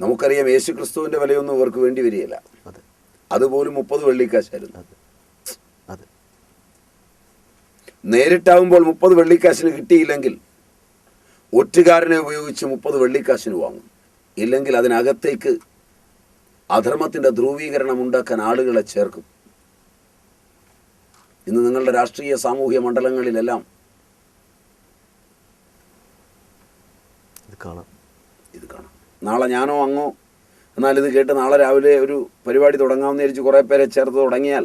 നമുക്കറിയാം യേശു ക്രിസ്തുവിന്റെ വിലയൊന്നും അവർക്ക് വേണ്ടി വരികയില്ല. അതെ. അതുപോലും മുപ്പത് വെള്ളിക്കാശായിരുന്നു. നേരിട്ടാവുമ്പോൾ മുപ്പത് വെള്ളിക്കാശിന് കിട്ടിയില്ലെങ്കിൽ ഒറ്റുകാരനെ ഉപയോഗിച്ച് മുപ്പത് വെള്ളിക്കാശിന് വാങ്ങും. ഇല്ലെങ്കിൽ അതിനകത്തേക്ക് അധർമ്മത്തിന്റെ ധ്രുവീകരണം ഉണ്ടാക്കാൻ ആളുകളെ ചേർക്കും. ഇന്ന് നിങ്ങളുടെ രാഷ്ട്രീയ സാമൂഹ്യ മണ്ഡലങ്ങളിലെല്ലാം ഇത് കാണാം. ഇത് കാണാം. നാളെ ഞാനോ അങ്ങോ. എന്നാലിത് ഇത് കേട്ട് നാളെ രാവിലെ ഒരു പരിപാടി തുടങ്ങാമെന്ന് വിചാരിച്ച് കുറേ പേരെ ചേർത്ത് തുടങ്ങിയാൽ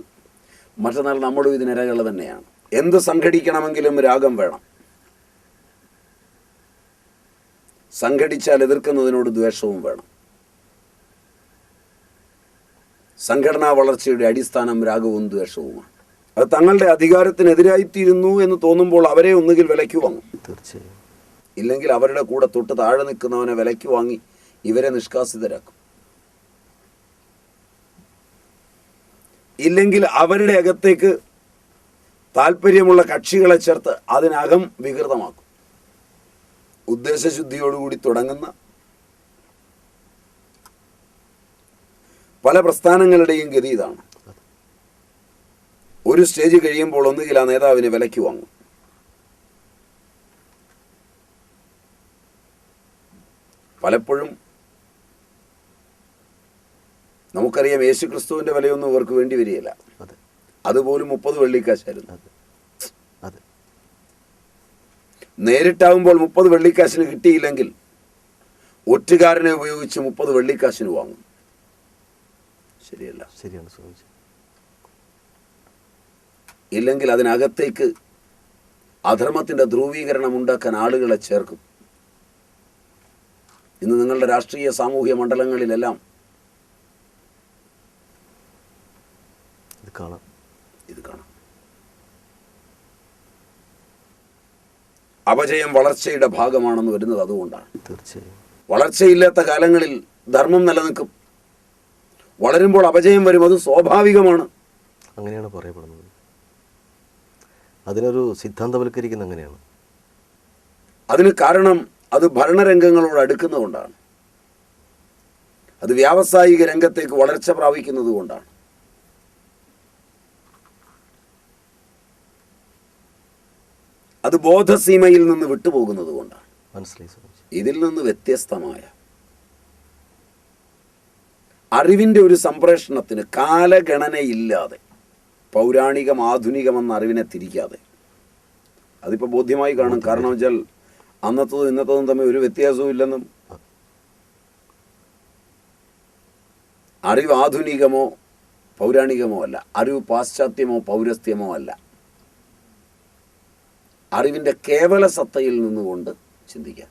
മറ്റന്നാൾ നമ്മളും ഇതിനിരകൾ തന്നെയാണ്. എന്ത് സംഘടിക്കണമെങ്കിലും രാഗം വേണം. സംഘടിച്ചാൽ എതിർക്കുന്നതിനോട് ദ്വേഷവും വേണം. സംഘടനാ വളർച്ചയുടെ അടിസ്ഥാനം രാഗവും ദ്വേഷവുമാണ്. അത് തങ്ങളുടെ അധികാരത്തിനെതിരായിത്തീരുന്നു എന്ന് തോന്നുമ്പോൾ അവരെ ഒന്നുകിൽ വിലയ്ക്ക് വാങ്ങും. തീർച്ചയായും. ഇല്ലെങ്കിൽ അവരുടെ കൂടെ തൊട്ട് താഴെ നിൽക്കുന്നവനെ വിലയ്ക്ക് വാങ്ങി ഇവരെ നിഷ്കാസിതരാക്കും. ഇല്ലെങ്കിൽ അവരുടെ അകത്തേക്ക് താല്പര്യമുള്ള കക്ഷികളെ ചേർത്ത് അതിനകം വികൃതമാക്കും. ഉദ്ദേശശുദ്ധിയോടുകൂടി തുടങ്ങുന്ന പല പ്രസ്ഥാനങ്ങളുടെയും ഗതി ഇതാണ്. ഒരു സ്റ്റേജ് കഴിയുമ്പോൾ ഒന്നുകിൽ ആ നേതാവിനെ വിലയ്ക്ക് വാങ്ങും. പലപ്പോഴും നമുക്കറിയാം യേശു ക്രിസ്തുവിന്റെ വിലയൊന്നും അവർക്ക് വേണ്ടി വരികയില്ല. അതെ. അതുപോലും മുപ്പത് വെള്ളിക്കാശായിരുന്നു. നേരിട്ടാവുമ്പോൾ മുപ്പത് വെള്ളിക്കാശിന് കിട്ടിയില്ലെങ്കിൽ ഒറ്റുകാരനെ ഉപയോഗിച്ച് മുപ്പത് വെള്ളിക്കാശിന് വാങ്ങും. ശരിയല്ല. ശരിയാണ് സ്വാമിജി. ഇല്ലെങ്കിൽ അതിനകത്തേക്ക് അധർമ്മത്തിന്റെ ധ്രുവീകരണം ഉണ്ടാക്കാൻ ആളുകളെ ചേർക്കും. ഇന്ന് നിങ്ങളുടെ രാഷ്ട്രീയ സാമൂഹ്യ മണ്ഡലങ്ങളിലെല്ലാം കാണാം. ഇത് കാണാം. അപജയം വളർച്ചയുടെ ഭാഗമാണെന്ന് വരുന്നത് അതുകൊണ്ടാണ്. തീർച്ചയായും. വളർച്ചയില്ലാത്ത കാലങ്ങളിൽ ധർമ്മം നിലനിൽക്കും. വളരുമ്പോൾ അപജയം വരും അത് സ്വാഭാവികമാണ്. അങ്ങനെയാണ് പറയപ്പെടുന്നത്. അതിനൊരു സിദ്ധാന്തവൽക്കരിക്കുന്ന അങ്ങനെയാണ്. അതിന് കാരണം അത് ഭരണരംഗങ്ങളോട് അടുക്കുന്നതുകൊണ്ടാണ്. അത് വ്യാവസായിക രംഗത്തേക്ക് വളർച്ച പ്രാപിക്കുന്നത് കൊണ്ടാണ് അത് ബോധസീമയിൽ നിന്ന് വിട്ടുപോകുന്നത് കൊണ്ടാണ്. ഇതിൽ നിന്ന് വ്യത്യസ്തമായ അറിവിന്റെ ഒരു സംപ്രേഷണത്തിന് കാലഗണനയില്ലാതെ പൗരാണികം ആധുനികമെന്ന അറിവിനെ തിരിക്കാതെ. അതിപ്പോൾ ബോധ്യമായി കാണും. കാരണം വെച്ചാൽ അന്നത്തതും ഇന്നത്തതും തമ്മിൽ ഒരു വ്യത്യാസവും ഇല്ലെന്നും. അറിവ് ആധുനികമോ പൗരാണികമോ അല്ല അറിവ് പാശ്ചാത്യമോ പൗരസ്ത്യമോ അല്ല. അറിവിന്റെ കേവല സത്തയിൽ നിന്നുകൊണ്ട് ചിന്തിക്കാം.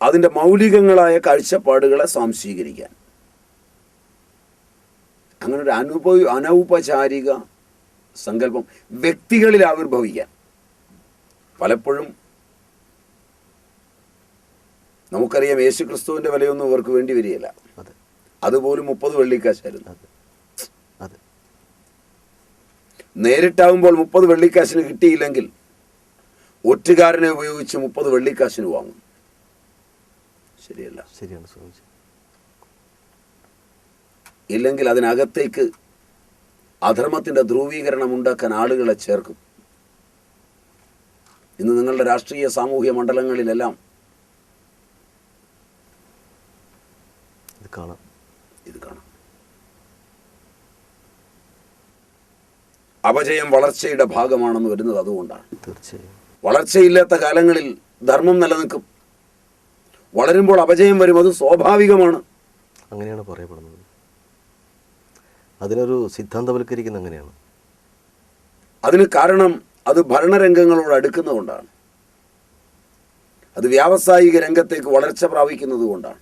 അതിന്റെ മൗലികങ്ങളായ കാഴ്ചപ്പാടുകളെ സ്വാംശീകരിക്കാൻ അങ്ങനെ ഒരു അനുപ അനൗപചാരിക സങ്കല്പം വ്യക്തികളിൽ ആവിർഭവിക്കാൻ പലപ്പോഴും നമുക്കറിയാം യേശു ക്രിസ്തുവിന്റെ വിലയൊന്നും അവർക്ക് വേണ്ടി വരികയില്ല. അതുപോലും മുപ്പത് വെള്ളിക്കാശായിരുന്നു അതെ അതെ നേരിട്ടാവുമ്പോൾ മുപ്പത് വെള്ളിക്കാശിന് കിട്ടിയില്ലെങ്കിൽ ഒറ്റുകാരനെ ഉപയോഗിച്ച് മുപ്പത് വെള്ളിക്കാശിന് വാങ്ങും. ശരിയല്ല. ശരിയാണ് സ്വാമിജി. ഇല്ലെങ്കിൽ അതിനകത്തേക്ക് അധർമ്മത്തിന്റെ ധ്രുവീകരണം ഉണ്ടാക്കാൻ ആളുകളെ ചേർക്കും. ഇന്ന് നിങ്ങളുടെ രാഷ്ട്രീയ സാമൂഹ്യ മണ്ഡലങ്ങളിലെല്ലാം ഇത് കാണാം ഇത് കാണാം അപജയം വളർച്ചയുടെ ഭാഗമാണെന്ന് വരുന്നത് അതുകൊണ്ടാണ്. തീർച്ചയായും. വളർച്ചയില്ലാത്ത കാലങ്ങളിൽ ധർമ്മം നിലനിൽക്കും. വളരുമ്പോൾ അപജയം വരും അത് സ്വാഭാവികമാണ്. അങ്ങനെയാണ് പറയപ്പെടുന്നത്. അതിനൊരു സിദ്ധാന്തവൽക്കരിക്കുന്ന അങ്ങനെയാണ്. അതിന് കാരണം അത് ഭരണരംഗങ്ങളോട് അടുക്കുന്നതുകൊണ്ടാണ്. അത് വ്യാവസായിക രംഗത്തേക്ക് വളർച്ച പ്രാപിക്കുന്നത് കൊണ്ടാണ്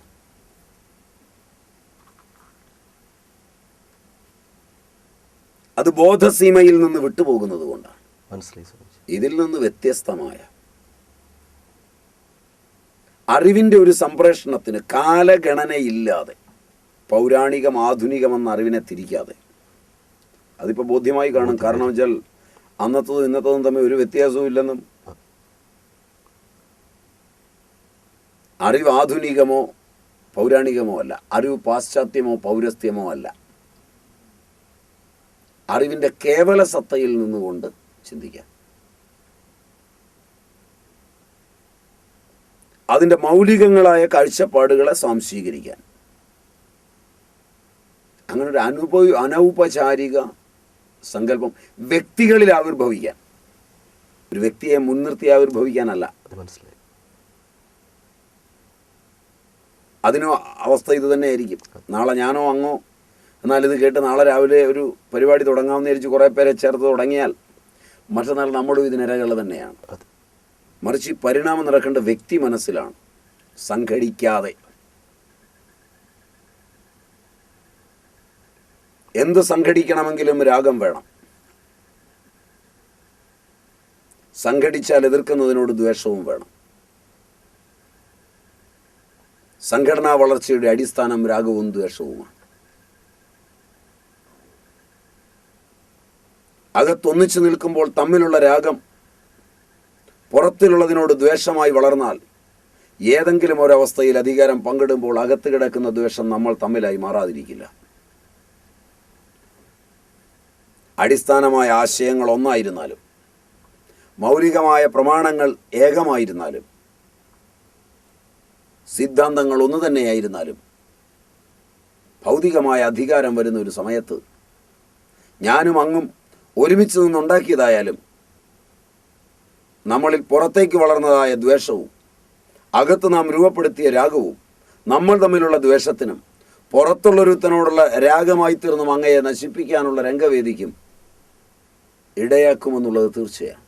അത് ബോധസീമയിൽ നിന്ന് വിട്ടുപോകുന്നത് കൊണ്ടാണ്. മനസ്സിലായി ഇതിൽ നിന്ന് വ്യത്യസ്തമായ അറിവിന്റെ ഒരു സംപ്രേഷണത്തിന് കാലഗണനയില്ലാതെ പൗരാണികം ആധുനികമെന്ന അറിവിനെ തിരിക്കാതെ. അതിപ്പോൾ ബോധ്യമായി കാണും. കാരണം വെച്ചാൽ അന്നത്തതും ഇന്നത്തതും തമ്മിൽ ഒരു വ്യത്യാസവും ഇല്ലെന്നും. അറിവ് ആധുനികമോ പൗരാണികമോ അല്ല. അറിവ് പാശ്ചാത്യമോ പൗരസ്ത്യമോ അല്ല. അറിവിന്റെ കേവല സത്തയിൽ നിന്നുകൊണ്ട് ചിന്തിക്കാം. അതിന്റെ മൗലികങ്ങളായ കാഴ്ചപ്പാടുകളെ സ്വാംശീകരിക്കാൻ. അങ്ങനെ ഒരു അനുപ അനൗപചാരിക സങ്കല്പം വ്യക്തികളിൽ ആവിർഭവിക്കാൻ. ഒരു വ്യക്തിയെ മുൻനിർത്തി ആവിർഭവിക്കാനല്ല. അത് മനസ്സിലായി. അതിനോ അവസ്ഥ ഇത് തന്നെ ആയിരിക്കും നാളെ ഞാനോ അങ്ങോ എന്നാൽ ഇത് കേട്ട് നാളെ രാവിലെ ഒരു പരിപാടി തുടങ്ങാമെന്ന് വിചാരിച്ച് കുറേ പേരെ ചേർത്ത് തുടങ്ങിയാൽ മറ്റന്നാൾ നമ്മളും ഇതിനിരകൾ തന്നെയാണ്. മറിച്ച് പരിണാമം നടക്കേണ്ട വ്യക്തി മനസ്സിലാണ്. സംഘടിക്കാതെ. എന്ത് സംഘടിക്കണമെങ്കിലും രാഗം വേണം. സംഘടിച്ചാൽ എതിർക്കുന്നതിനോട് ദ്വേഷവും വേണം. സംഘടനാ വളർച്ചയുടെ അടിസ്ഥാനം രാഗവും ദ്വേഷവുമാണ്. അകത്തൊന്നിച്ചു നിൽക്കുമ്പോൾ തമ്മിലുള്ള രാഗം പുറത്തിലുള്ളതിനോട് ദ്വേഷമായി വളർന്നാൽ ഏതെങ്കിലും ഒരവസ്ഥയിൽ അധികാരം പങ്കിടുമ്പോൾ അകത്ത് കിടക്കുന്ന ദ്വേഷം നമ്മൾ തമ്മിലായി മാറാതിരിക്കില്ല. അടിസ്ഥാനമായ ആശയങ്ങൾ ഒന്നായിരുന്നാലും മൗലികമായ പ്രമാണങ്ങൾ ഏകമായിരുന്നാലും സിദ്ധാന്തങ്ങൾ ഒന്നു തന്നെയായിരുന്നാലും ഭൗതികമായ അധികാരം വരുന്ന ഒരു സമയത്ത് ഞാനും അങ്ങും ഒരുമിച്ച് നിന്നുണ്ടാക്കിയതായാലും നമ്മളിൽ പുറത്തേക്ക് വളർന്നതായ ദ്വേഷവും അകത്ത് നാം രൂപപ്പെടുത്തിയ രാഗവും നമ്മൾ തമ്മിലുള്ള ദ്വേഷത്തിനും പുറത്തുള്ളൊരുത്തനോടുള്ള രാഗമായി തീർന്നും അങ്ങയെ നശിപ്പിക്കാനുള്ള രംഗവേദിക്കും ഇടയാക്കുമെന്നുള്ളത് തീർച്ചയാണ്.